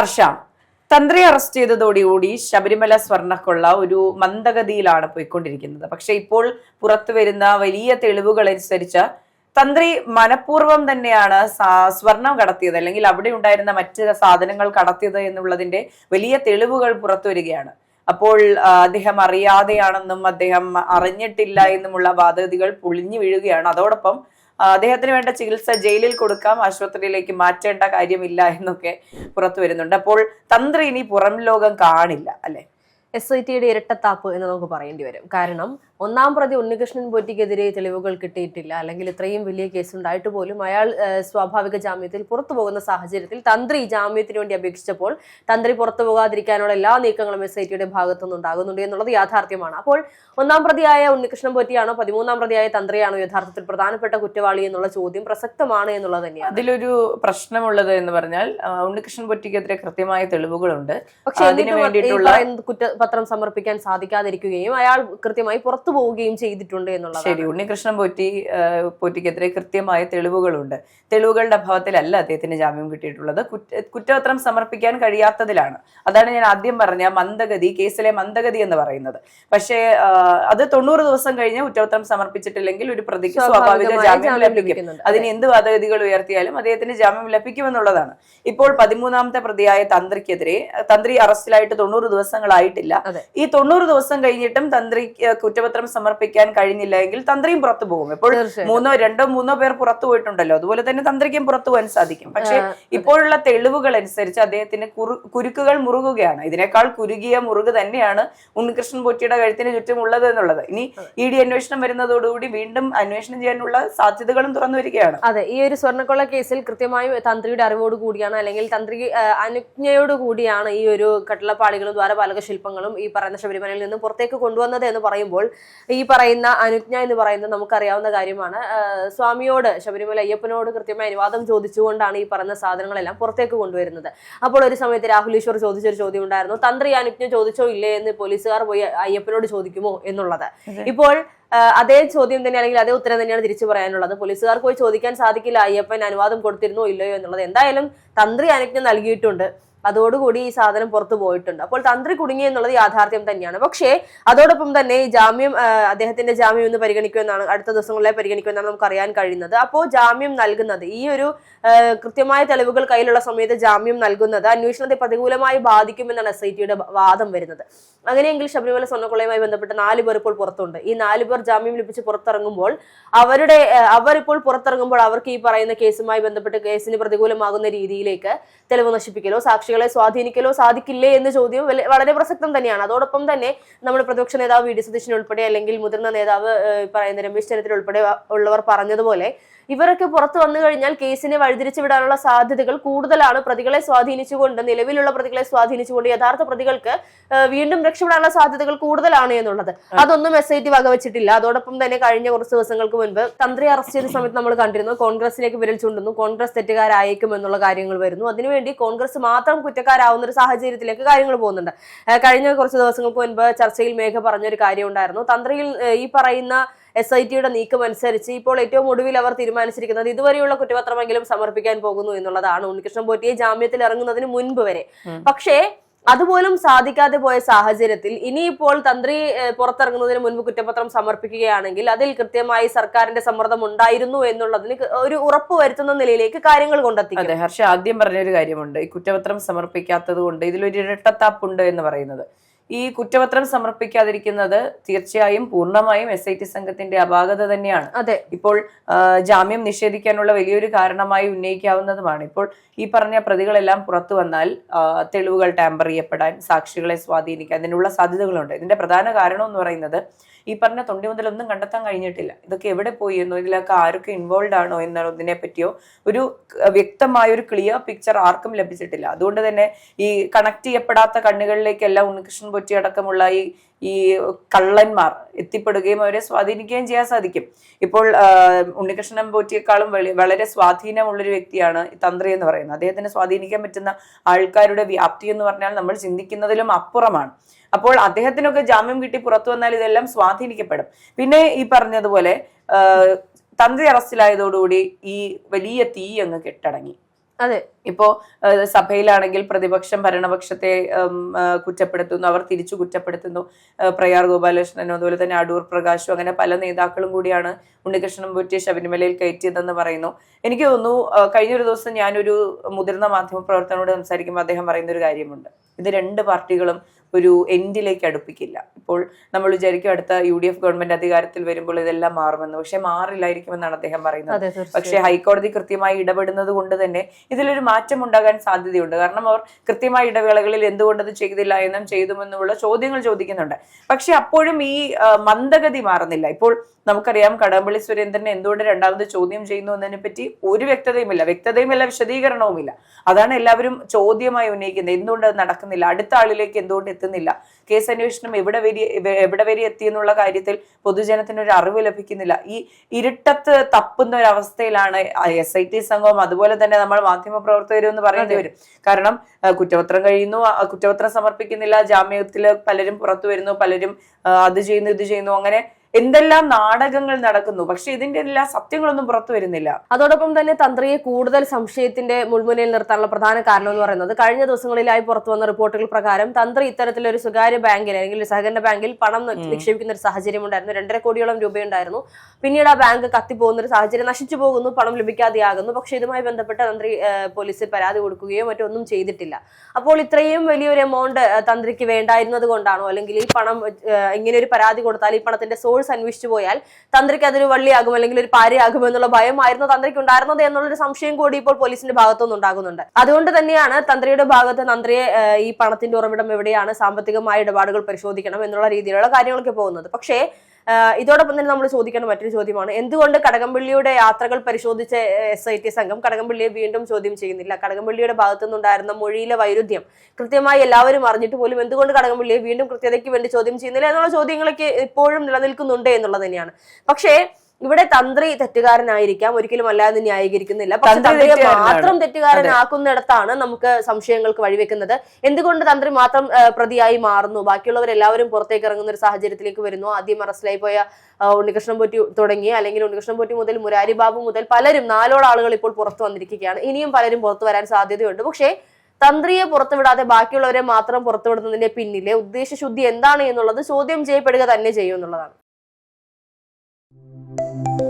ഹർഷ. തന്ത്രി അറസ്റ്റ് ചെയ്തതോടുകൂടി ശബരിമല സ്വർണക്കൊള്ള ഒരു മന്ദഗതിയിലാണ് പോയിക്കൊണ്ടിരിക്കുന്നത്. പക്ഷെ ഇപ്പോൾ പുറത്തു വരുന്ന വലിയ തെളിവുകൾ അനുസരിച്ച് തന്ത്രി മനഃപൂർവം തന്നെയാണ് സ്വർണം കടത്തിയത്. അല്ലെങ്കിൽ അവിടെ ഉണ്ടായിരുന്ന മറ്റ് സാധനങ്ങൾ കടത്തിയത് എന്നുള്ളതിന്റെ വലിയ തെളിവുകൾ പുറത്തു വരികയാണ്. അപ്പോൾ അദ്ദേഹം അറിയാതെയാണെന്നും അദ്ദേഹം അറിഞ്ഞിട്ടില്ല എന്നുമുള്ള വാദഗതികൾ പൊളിഞ്ഞു വീഴുകയാണ്. അതോടൊപ്പം അദ്ദേഹത്തിന് വേണ്ട ചികിത്സ ജയിലിൽ കൊടുക്കാം ആശുപത്രിയിലേക്ക് മാറ്റേണ്ട കാര്യമില്ല എന്നൊക്കെ പുറത്തു വരുന്നുണ്ട്. അപ്പോൾ തന്ത്രി ഇനി പുറം ലോകം കാണില്ല അല്ലെ? എസ് ഐ ടിയുടെ ഇരട്ടത്താപ്പ് എന്ന് നമുക്ക് പറയേണ്ടി വരും. കാരണം ഒന്നാം പ്രതി ഉണ്ണികൃഷ്ണൻ പൊറ്റിക്കെതിരെ തെളിവുകൾ കിട്ടിയിട്ടില്ല. അല്ലെങ്കിൽ ഇത്രയും വലിയ കേസുണ്ടായിട്ട് പോലും അയാൾ സ്വാഭാവിക ജാമ്യത്തിൽ പുറത്തു പോകുന്ന സാഹചര്യത്തിൽ തന്ത്രി ജാമ്യത്തിന് വേണ്ടി അപേക്ഷിച്ചപ്പോൾ തന്ത്രി പുറത്തു പോകാതിരിക്കാനുള്ള എല്ലാ നീക്കങ്ങളും എസ് ഐ ടിയുടെ ഭാഗത്തുനിന്ന് ഉണ്ടാകുന്നുണ്ട് എന്നുള്ളത് യാഥാർത്ഥ്യമാണ്. അപ്പോൾ ഒന്നാം പ്രതിയായ ഉണ്ണികൃഷ്ണൻ പൊറ്റിയാണോ പതിമൂന്നാം പ്രതിയായ തന്ത്രിയാണോ യഥാർത്ഥത്തിൽ പ്രധാനപ്പെട്ട കുറ്റവാളി എന്നുള്ള ചോദ്യം പ്രസക്തമാണ് എന്നുള്ളത് തന്നെയാണ്. അതിലൊരു പ്രശ്നമുള്ളത് എന്ന് പറഞ്ഞാൽ ഉണ്ണികൃഷ്ണൻ പൊറ്റിക്കെതിരെ കൃത്യമായ തെളിവുകളുണ്ട്. പക്ഷേ അതിനു വേണ്ടിയിട്ടുള്ള കുറ്റപത്രം സമർപ്പിക്കാൻ സാധിക്കാതിരിക്കുകയും അയാൾ കൃത്യമായി പുറത്തു പോവുകയും ചെയ്തിട്ടുണ്ട് എന്നുള്ളത് ശരി ഉണ്ണികൃഷ്ണൻ പോറ്റി പോറ്റിക്കെതിരെ കൃത്യമായ തെളിവുകളുണ്ട്. തെളിവുകളുടെ അഭാവത്തിലല്ല അദ്ദേഹത്തിന് ജാമ്യം കിട്ടിയിട്ടുള്ളത്. കുറ്റ- കുറ്റപത്രം സമർപ്പിക്കാൻ കഴിയാത്തതിലാണ്. അതാണ് ഞാൻ ആദ്യം പറഞ്ഞ മന്ദഗതി കേസിലെ മന്ദഗതി എന്ന് പറയുന്നത്. പക്ഷേ അത് തൊണ്ണൂറ് ദിവസം കഴിഞ്ഞ് കുറ്റപത്രം സമർപ്പിച്ചിട്ടില്ലെങ്കിൽ ഒരു പ്രതിക്ക് സ്വാഭാവിക ജാമ്യം ലഭിക്കും. അതിന് എന്ത് വാദഗതികൾ ഉയർത്തിയാലും അദ്ദേഹത്തിന് ജാമ്യം ലഭിക്കുമെന്നുള്ളതാണ്. ഇപ്പോൾ പതിമൂന്നാമത്തെ പ്രതിയായ തന്ത്രിക്കെതിരെ തന്ത്രി അറസ്റ്റിലായിട്ട് തൊണ്ണൂറ് ദിവസങ്ങളായിട്ടില്ല. ഈ തൊണ്ണൂറ് ദിവസം കഴിഞ്ഞിട്ടും തന്ത്രി കുറ്റപത്രം സമർപ്പിക്കാൻ കഴിഞ്ഞില്ല എങ്കിൽ തന്ത്രിയും പുറത്തു പോകും. ഇപ്പോൾ മൂന്നോ രണ്ടോ മൂന്നോ പേർ പുറത്തു പോയിട്ടുണ്ടല്ലോ. അതുപോലെ തന്നെ തന്ത്രിക്കും പുറത്തു പോകാൻ സാധിക്കും. പക്ഷെ ഇപ്പോഴുള്ള തെളിവുകൾ അനുസരിച്ച് അദ്ദേഹത്തിന് കുരുക്കുകൾ മുറുകുകയാണ്. ഇതിനേക്കാൾ കുരുകിയ മുറുക് തന്നെയാണ് ഉണ്ണികൃഷ്ണൻ പൊറ്റിയുടെ കഴുത്തിന് ചുറ്റും ഉള്ളത് എന്നുള്ളത്. ഇനി ഇ ഡി അന്വേഷണം വരുന്നതോടുകൂടി വീണ്ടും അന്വേഷണം ചെയ്യാനുള്ള സാധ്യതകളും തുറന്നു വരികയാണ്. അതെ ഈ ഒരു സ്വർണക്കൊള്ള കേസിൽ കൃത്യമായും തന്ത്രിയുടെ അറിവോട് കൂടിയാണ് അല്ലെങ്കിൽ തന്ത്രി അനുജ്ഞയോട് കൂടിയാണ് ഈ ഒരു കട്ടിളപ്പാളികളും ദ്വാരപാലക ശില്പങ്ങളും ഈ പറയുന്ന ശബരിമലയിൽ നിന്ന് പുറത്തേക്ക് കൊണ്ടുവന്നത് എന്ന് പറയുമ്പോൾ ഈ പറയുന്ന അനുജ്ഞ എന്ന് പറയുന്നത് നമുക്കറിയാവുന്ന കാര്യമാണ്. സ്വാമിയോട് ശബരിമല അയ്യപ്പനോട് കൃത്യമായ അനുവാദം ചോദിച്ചുകൊണ്ടാണ് ഈ പറയുന്ന സാധനങ്ങളെല്ലാം പുറത്തേക്ക് കൊണ്ടുവരുന്നത്. അപ്പോൾ ഒരു സമയത്ത് രാഹുൽ ഈശ്വർ ചോദിച്ചൊരു ചോദ്യം ഉണ്ടായിരുന്നു. തന്ത്രി അനുജ്ഞ ചോദിച്ചോ ഇല്ലേ എന്ന് പോലീസുകാർ പോയി അയ്യപ്പനോട് ചോദിക്കുമോ എന്നുള്ളത്. ഇപ്പോൾ അതേ ചോദ്യം തന്നെ അല്ലെങ്കിൽ അതേ ഉത്തരം തന്നെയാണ് തിരിച്ചു പറയാനുള്ളത്. പോലീസുകാർക്ക് പോയി ചോദിക്കാൻ സാധിക്കില്ല. അയ്യപ്പൻ അനുവാദം കൊടുത്തിരുന്നോ ഇല്ലയോ എന്നുള്ളത്. എന്തായാലും തന്ത്രി അനുജ്ഞ നൽകിയിട്ടുണ്ട്. അതോടുകൂടി ഈ സാധനം പുറത്തു പോയിട്ടുണ്ട്. അപ്പോൾ തന്ത്രി കുടുങ്ങി എന്നുള്ളത് യാഥാർത്ഥ്യം തന്നെയാണ്. പക്ഷേ അതോടൊപ്പം തന്നെ ഈ ജാമ്യം അദ്ദേഹത്തിന്റെ ജാമ്യം ഇന്ന് പരിഗണിക്കുമെന്നാണ് അടുത്ത ദിവസങ്ങളിലെ പരിഗണിക്കുമെന്നാണ് നമുക്ക് അറിയാൻ കഴിയുന്നത്. അപ്പോൾ ജാമ്യം നൽകുന്നത് ഈ ഒരു കൃത്യമായ തെളിവുകൾ കയ്യിലുള്ള സമയത്ത് ജാമ്യം നൽകുന്നത് അന്വേഷണത്തെ പ്രതികൂലമായി ബാധിക്കുമെന്നാണ് എസ് ഐ ടിയുടെ വാദം വരുന്നത്. അങ്ങനെയെങ്കിൽ ശബരിമല സ്വർണക്കൊള്ളയുമായി ബന്ധപ്പെട്ട് നാല് പേർ ഇപ്പോൾ പുറത്തുണ്ട്. ഈ നാല് പേർ ജാമ്യം ലഭിച്ച് പുറത്തിറങ്ങുമ്പോൾ അവരുടെ അവരിപ്പോൾ പുറത്തിറങ്ങുമ്പോൾ അവർക്ക് ഈ പറയുന്ന കേസുമായി ബന്ധപ്പെട്ട് കേസിന് പ്രതികൂലമാകുന്ന രീതിയിലേക്ക് തെളിവ് നശിപ്പിക്കലോ സാക്ഷികളെ സ്വാധീനിക്കലോ സാധിക്കില്ലേ എന്ന ചോദ്യം വളരെ പ്രസക്തം തന്നെയാണ്. അതോടൊപ്പം തന്നെ നമ്മുടെ പ്രതിപക്ഷ നേതാവ് വി ഡി സതീശൻ ഉൾപ്പെടെ അല്ലെങ്കിൽ മുതിർന്ന നേതാവ് പറയുന്ന രമേശ് ചെന്നിത്തല ഉൾപ്പെടെ ഉള്ളവർ പറഞ്ഞതുപോലെ ഇവരൊക്കെ പുറത്തു വന്നു കഴിഞ്ഞാൽ കേസിനെ വഴിതിരിച്ചു വിടാനുള്ള സാധ്യതകൾ കൂടുതലാണ്. പ്രതികളെ സ്വാധീനിച്ചുകൊണ്ട് നിലവിലുള്ള പ്രതികളെ സ്വാധീനിച്ചുകൊണ്ട് യഥാർത്ഥ പ്രതികൾക്ക് വീണ്ടും രക്ഷപ്പെടാനുള്ള സാധ്യതകൾ കൂടുതലാണ് എന്നുള്ളത്. അതൊന്നും എസ് ഐ ടി വകവെച്ചിട്ടില്ല. അതോടൊപ്പം തന്നെ കഴിഞ്ഞ കുറച്ച് ദിവസങ്ങൾക്ക് മുൻപ് തന്ത്രി അറസ്റ്റ് ചെയ്ത സമയത്ത് നമ്മൾ കണ്ടിരുന്നു കോൺഗ്രസിലേക്ക് വിരൽ ചൂണ്ടുന്നു കോൺഗ്രസ് തെറ്റുകാരായേക്കും എന്നുള്ള കാര്യങ്ങൾ വരുന്നു. അതിനുവേണ്ടി കോൺഗ്രസ് മാത്രം കുറ്റക്കാരാവുന്ന ഒരു സാഹചര്യത്തിലേക്ക് കാര്യങ്ങൾ പോകുന്നുണ്ട്. കഴിഞ്ഞ കുറച്ച് ദിവസങ്ങൾക്ക് മുൻപ് ചർച്ചയിൽ മേഘ പറഞ്ഞൊരു കാര്യം ഉണ്ടായിരുന്നു തന്ത്രിയിൽ ഈ പറയുന്ന എസ് ഐ ടിയുടെ നീക്കം അനുസരിച്ച് ഇപ്പോൾ ഏറ്റവും ഒടുവിൽ അവർ തീരുമാനിച്ചിരിക്കുന്നത് ഇതുവരെയുള്ള കുറ്റപത്രമെങ്കിലും സമർപ്പിക്കാൻ പോകുന്നു എന്നുള്ളതാണ്. ഉണ്ണികൃഷ്ണൻ പോറ്റിയെ ജാമ്യത്തിൽ ഇറങ്ങുന്നതിന് മുൻപ് വരെ. പക്ഷേ അതുപോലും സാധിക്കാതെ പോയ സാഹചര്യത്തിൽ ഇനിയിപ്പോൾ തന്ത്രി പുറത്തിറങ്ങുന്നതിന് മുൻപ് കുറ്റപത്രം സമർപ്പിക്കുകയാണെങ്കിൽ അതിൽ കൃത്യമായി സർക്കാരിന്റെ സമ്മർദ്ദം ഉണ്ടായിരുന്നു എന്നുള്ളതിന് ഒരു ഉറപ്പ് വരുത്തുന്ന നിലയിലേക്ക് കാര്യങ്ങൾ കൊണ്ടെത്തി അതെ ഹർഷ ആദ്യം പറഞ്ഞൊരു കാര്യമുണ്ട്. ഈ കുറ്റപത്രം സമർപ്പിക്കാത്തത് കൊണ്ട് ഇതിലൊരു ഇരട്ടത്താപ്പുണ്ട് എന്ന് പറയുന്നത്. ഈ കുറ്റപത്രം സമർപ്പിക്കാതിരിക്കുന്നത് തീർച്ചയായും പൂർണമായും എസ് ഐ ടി സംഘത്തിന്റെ അപാകത തന്നെയാണ്. അതെ. ഇപ്പോൾ ജാമ്യം നിഷേധിക്കാനുള്ള വലിയൊരു കാരണമായി ഉന്നയിക്കാവുന്നതുമാണ്. ഇപ്പോൾ ഈ പറഞ്ഞ പ്രതികളെല്ലാം പുറത്തു വന്നാൽ തെളിവുകൾ ടാമ്പർ ചെയ്യപ്പെടാൻ സാക്ഷികളെ സ്വാധീനിക്കാൻ അതിനുള്ള സാധ്യതകളുണ്ട്. ഇതിന്റെ പ്രധാന കാരണം എന്ന് പറയുന്നത് ഈ പറഞ്ഞ തൊണ്ടി മുതലൊന്നും കണ്ടെത്താൻ കഴിഞ്ഞിട്ടില്ല. ഇതൊക്കെ എവിടെ പോയി എന്നോ ഇതിലൊക്കെ ആരൊക്കെ ഇൻവോൾവ് ആണോ എന്നോ ഇതിനെ പറ്റിയോ ഒരു വ്യക്തമായ ഒരു ക്ലിയർ പിക്ചർ ആർക്കും ലഭിച്ചിട്ടില്ല. അതുകൊണ്ട് തന്നെ ഈ കണക്ട് ചെയ്യപ്പെടാത്ത കണ്ണുകളിലേക്കെല്ലാം ഉണ്ണികൃഷ്ണൻ പൊറ്റി അടക്കമുള്ള ഈ ഈ കള്ളന്മാർ എത്തിപ്പെടുകയും അവരെ സ്വാധീനിക്കുകയും ചെയ്യാൻ സാധിക്കും. ഇപ്പോൾ ഉണ്ണികൃഷ്ണൻ പോറ്റിയേക്കാളും വളി- വളരെ സ്വാധീനമുള്ളൊരു വ്യക്തിയാണ് തന്ത്രി എന്ന് പറയുന്നത്. അദ്ദേഹത്തിന് സ്വാധീനിക്കാൻ പറ്റുന്ന ആൾക്കാരുടെ വ്യാപ്തി എന്ന് പറഞ്ഞാൽ നമ്മൾ ചിന്തിക്കുന്നതിലും അപ്പുറമാണ്. അപ്പോൾ അദ്ദേഹത്തിനൊക്കെ ജാമ്യം കിട്ടി പുറത്തു വന്നാൽ ഇതെല്ലാം സ്വാധീനിക്കപ്പെടും. പിന്നെ ഈ പറഞ്ഞതുപോലെ തന്ത്രി അറസ്റ്റിലായതോടുകൂടി ഈ വലിയ തീ അങ്ങ് കെട്ടടങ്ങി. അതെ. ഇപ്പോ സഭയിലാണെങ്കിൽ പ്രതിപക്ഷം ഭരണപക്ഷത്തെ കുറ്റപ്പെടുത്തുന്നു അവർ തിരിച്ചു കുറ്റപ്പെടുത്തുന്നു. പ്രയാർ ഗോപാലകൃഷ്ണനും അതുപോലെ തന്നെ അടൂർ പ്രകാശും അങ്ങനെ പല നേതാക്കളും കൂടിയാണ് ഉണ്ണികൃഷ്ണൻ പൊറ്റി ശബരിമലയിൽ കയറ്റിയതെന്ന് പറയുന്നു. എനിക്ക് തോന്നുന്നു കഴിഞ്ഞൊരു ദിവസം ഞാനൊരു മുതിർന്ന മാധ്യമ പ്രവർത്തനോട് സംസാരിക്കുമ്പോൾ അദ്ദേഹം പറയുന്ന ഒരു കാര്യമുണ്ട്. ഇത് രണ്ട് പാർട്ടികളും ഒരു എൻഡിലേക്ക് അടുപ്പിക്കില്ല. ഇപ്പോൾ നമ്മൾ വിചാരിക്കും അടുത്ത യു ഡി എഫ് ഗവൺമെന്റ് അധികാരത്തിൽ വരുമ്പോൾ ഇതെല്ലാം മാറുമെന്ന്. പക്ഷെ മാറില്ലായിരിക്കുമെന്നാണ് അദ്ദേഹം പറയുന്നത്. പക്ഷെ ഹൈക്കോടതി കൃത്യമായി ഇടപെടുന്നത് കൊണ്ട് തന്നെ ഇതിലൊരു മാറ്റം ഉണ്ടാകാൻ സാധ്യതയുണ്ട്. കാരണം അവർ കൃത്യമായ ഇടവേളകളിൽ എന്തുകൊണ്ടത് ചെയ്തില്ല എന്നും ചെയ്തുമെന്നുള്ള ചോദ്യങ്ങൾ ചോദിക്കുന്നുണ്ട്. പക്ഷെ അപ്പോഴും ഈ മന്ദഗതി മാറുന്നില്ല. ഇപ്പോൾ നമുക്കറിയാം കടകംപള്ളി സുരേന്ദ്രനെ എന്തുകൊണ്ട് രണ്ടാമത് ചോദ്യം ചെയ്യുന്നു എന്നതിനെ പറ്റി ഒരു വ്യക്തതയുമില്ല. വ്യക്തതയുമില്ല വിശദീകരണവുമില്ല. അതാണ് എല്ലാവരും ചോദ്യമായി ഉന്നയിക്കുന്നത്. എന്തുകൊണ്ട് അത് നടക്കുന്നില്ല? അടുത്ത ആളിലേക്ക് എന്തുകൊണ്ട് എത്തുന്നില്ല കേസ് അന്വേഷണം എവിടെ വരെ എവിടെ വരെ എത്തിയെന്നുള്ള കാര്യത്തിൽ പൊതുജനത്തിന് ഒരു അറിവ് ലഭിക്കുന്നില്ല. ഈ ഇരുട്ടത്ത് തപ്പുന്ന ഒരു അവസ്ഥയിലാണ് എസ് ഐ ടി സംഘവും അതുപോലെ തന്നെ നമ്മൾ മാധ്യമ പ്രവർത്തകരും എന്ന് പറയേണ്ടി വരും. കാരണം കുറ്റപത്രം കഴിയുന്നു കുറ്റപത്രം സമർപ്പിക്കുന്നില്ല ജാമ്യത്തിൽ പലരും പുറത്തു വരുന്നു പലരും അത് ചെയ്യുന്നു ഇത് ചെയ്യുന്നു അങ്ങനെ എന്തെല്ലാം നാടകങ്ങൾ നടക്കുന്നു? പക്ഷെ ഇതിന്റെ എല്ലാ സത്യങ്ങളൊന്നും പുറത്തു വരുന്നില്ല. അതോടൊപ്പം തന്നെ തന്ത്രിയെ കൂടുതൽ സംശയത്തിന്റെ മുൾമുനയിൽ നിർത്താനുള്ള പ്രധാന കാരണം എന്ന് പറയുന്നത് കഴിഞ്ഞ ദിവസങ്ങളിലായി പുറത്തു വന്ന റിപ്പോർട്ടുകൾ പ്രകാരം തന്ത്രി ഇത്തരത്തിലൊരു സ്വകാര്യ ബാങ്കിൽ അല്ലെങ്കിൽ സഹകരണ ബാങ്കിൽ പണം നിക്ഷേപിക്കുന്ന ഒരു സാഹചര്യം ഉണ്ടായിരുന്നു. രണ്ടര കോടിയോളം രൂപയുണ്ടായിരുന്നു. പിന്നീട് ആ ബാങ്ക് കത്തിപ്പോകുന്ന ഒരു സാഹചര്യം നശിച്ചു പോകുന്നു പണം ലഭിക്കാതെയാകുന്നു. പക്ഷെ ഇതുമായി ബന്ധപ്പെട്ട് തന്ത്രി പോലീസിൽ പരാതി കൊടുക്കുകയോ മറ്റൊന്നും ചെയ്തിട്ടില്ല. അപ്പോൾ ഇത്രയും വലിയൊരു എമൗണ്ട് തന്ത്രിക്ക് വേണ്ടായിരുന്നത് കൊണ്ടാണോ? അല്ലെങ്കിൽ ഈ പണം ഇങ്ങനെ ഒരു പരാതി കൊടുത്താൽ ഈ പണത്തിന്റെ സോഴ്സ് അന്വേഷിച്ചു പോയാൽ തന്ത്രിക്ക് അതൊരു വള്ളിയാകും അല്ലെങ്കിൽ ഒരു പാരയാകും എന്നുള്ള ഭയമായിരുന്നു തന്ത്രിക്ക് ഉണ്ടായിരുന്നത് എന്നുള്ളൊരു സംശയം കൂടി ഇപ്പോൾ പോലീസിന്റെ ഭാഗത്തുനിന്ന് ഉണ്ടാകുന്നുണ്ട്. അതുകൊണ്ട് തന്നെയാണ് തന്ത്രിയുടെ ഭാഗത്ത് തന്ത്രിയെ ഈ പണത്തിന്റെ ഉറവിടം എവിടെയാണ് സാമ്പത്തികമായ ഇടപാടുകൾ പരിശോധിക്കണം എന്നുള്ള രീതിയിലുള്ള കാര്യങ്ങളൊക്കെ പോകുന്നത്. പക്ഷേ ഇതോടൊപ്പം തന്നെ നമ്മൾ ചോദിക്കേണ്ട മറ്റൊരു ചോദ്യമാണ്. എന്തുകൊണ്ട് കടകംപള്ളിയുടെ യാത്രകൾ പരിശോധിച്ച എസ് ഐ ടി സംഘം കടകംപള്ളിയെ വീണ്ടും ചോദ്യം ചെയ്യുന്നില്ല? കടകംപള്ളിയുടെ ഭാഗത്തു നിന്നുണ്ടായിരുന്ന മൊഴിയിലെ വൈരുദ്ധ്യം കൃത്യമായി എല്ലാവരും അറിഞ്ഞിട്ട് പോലും എന്തുകൊണ്ട് കടകംപള്ളിയെ വീണ്ടും കൃത്യതയ്ക്ക് വേണ്ടി ചോദ്യം ചെയ്യുന്നില്ല എന്നുള്ള ചോദ്യങ്ങളൊക്കെ ഇപ്പോഴും നിലനിൽക്കുന്നുണ്ട് എന്നുള്ളത് തന്നെയാണ്. പക്ഷേ ഇവിടെ തന്ത്രി തെറ്റുകാരനായിരിക്കാം ഒരിക്കലും അല്ലാതെ ന്യായീകരിക്കുന്നില്ല. പക്ഷെ തന്ത്രിയെ മാത്രം തെറ്റുകാരനാക്കുന്നിടത്താണ് നമുക്ക് സംശയങ്ങൾക്ക് വഴിവെക്കുന്നത്. എന്തുകൊണ്ട് തന്ത്രി മാത്രം പ്രതിയായി മാറുന്നു? ബാക്കിയുള്ളവരെല്ലാവരും പുറത്തേക്ക് ഇറങ്ങുന്ന ഒരു സാഹചര്യത്തിലേക്ക് വരുന്നു. ആദ്യം അറസ്റ്റിലായി പോയ ഉണ്ണികൃഷ്ണൻ പൊറ്റി തുടങ്ങി. അല്ലെങ്കിൽ ഉണ്ണികൃഷ്ണൻ പൊറ്റി മുതൽ മുരാരി ബാബു മുതൽ പലരും നാലോളം ആളുകൾ ഇപ്പോൾ പുറത്തു വന്നിരിക്കുകയാണ്. ഇനിയും പലരും പുറത്തു വരാൻ സാധ്യതയുണ്ട്. പക്ഷേ തന്ത്രിയെ പുറത്തുവിടാതെ ബാക്കിയുള്ളവരെ മാത്രം പുറത്തുവിടുന്നതിന്റെ പിന്നിലെ ഉദ്ദേശശുദ്ധി എന്താണ് എന്നുള്ളത് ചോദ്യം ചെയ്യപ്പെടുക തന്നെ ചെയ്യും എന്നുള്ളതാണ്. Thank you.